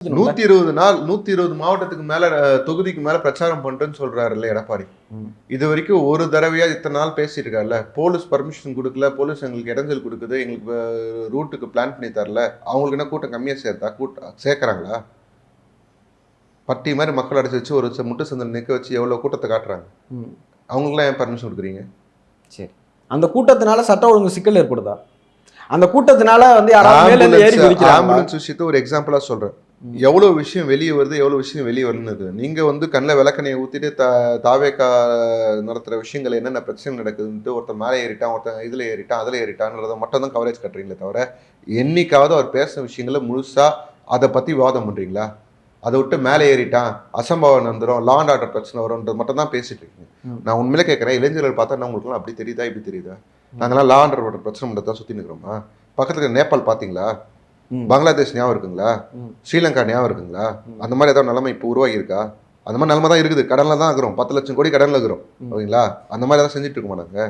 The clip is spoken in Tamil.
நூத்தி இருபது நாள் நூத்தி இருபது மாவட்டத்துக்கு மேல தொகுதிக்கு மேல பிரச்சாரம் பண்றேன்னு சொல்றாருல்ல எடப்பாடி. ம். இது வரைக்கும் ஒரு தடவையா இத்தனை நாள் பேசியிருக்காருல்ல. போலீஸ் பர்மிஷன் கொடுக்கல போலீஸ் எங்களுக்கு இடைஞ்சல் கொடுக்குது எங்களுக்கு ரூட்டுக்கு பிளான் பண்ணி தரல. அவங்களுக்கு என்ன கூட்டம் கம்மியா சேர்த்தா கூட்டம் சேர்க்கறாங்களா? பட்டி மாதிரி மக்கள் அடைச்சு வச்சு ஒரு முட்டு சந்தல் நிக்க வச்சு எவ்வளவு கூட்டத்தை காட்டுறாங்க. அவங்களுக்குலாம் ஏன் பர்மிஷன் கொடுக்குறீங்க? சரி. அந்த கூட்டத்தினால சட்ட ஒழுங்கு சிக்கல் ஏற்படுதா? அந்த கூட்டத்தினால வந்து யாராவது மேல ஏறி ஆம்புலன்ஸ் விஷயத்தை ஒரு எக்ஸாம்பிளா சொல்றேன். ம். எவ்வளவு விஷயம் வெளியே வருது எவ்வளவு விஷயம் வெளியே வரலன்னு நீங்க வந்து கண்ணில் விளக்கணையை ஊத்திட்டு த தாவேக்கா நடத்துற விஷயங்கள் என்னென்ன பிரச்சனை நடக்குதுன்ட்டு ஒருத்தன் மேலே ஏறிட்டான் ஒருத்தன் இதுல ஏறிட்டான் அதுல ஏறிட்டான்றத மட்டும் தான் கவரேஜ் கட்டுறீங்களே தவிர என்னைக்காவது அவர் பேசுன விஷயங்களை முழுசா அதை பத்தி விவாதம் பண்றீங்களா அதை விட்டு மேலே ஏறிட்டான் அசம்பாவம் நடந்துரும் லா அண்ட் ஆர்டர் பிரச்சனை வரும்ன்றது மட்டும் தான் பேசிட்டு இருக்கீங்க. நான் உண்மையிலே கேட்குறேன் இளைஞர்கள் பார்த்தா நான் உங்களுக்குலாம் அப்படி தெரியுதா இப்படி தெரியுதா நாங்களாம் லா அண்ட் ஆர்டர் பிரச்சனை மட்டும் தான் சுற்றி நிற்கிறோமா பக்கத்துல நேபாள் பார்த்தீங்களா. பங்களாதேஷ் ஞாபகம் இருக்குங்களா. ஸ்ரீலங்கா ஞாபகம் இருக்குங்களா. அந்த மாதிரி ஏதாவது நிலைமை இப்போ உருவாகி இருக்கா அந்த மாதிரி நிலைமை தான் இருக்குது. கடனில் தான் இருக்கிறோம். பத்து லட்சம் கோடி கடனில் இருக்கிறோம். ஓகேங்களா? அந்த மாதிரி தான் செஞ்சுட்டு இருக்க மாட்டாங்க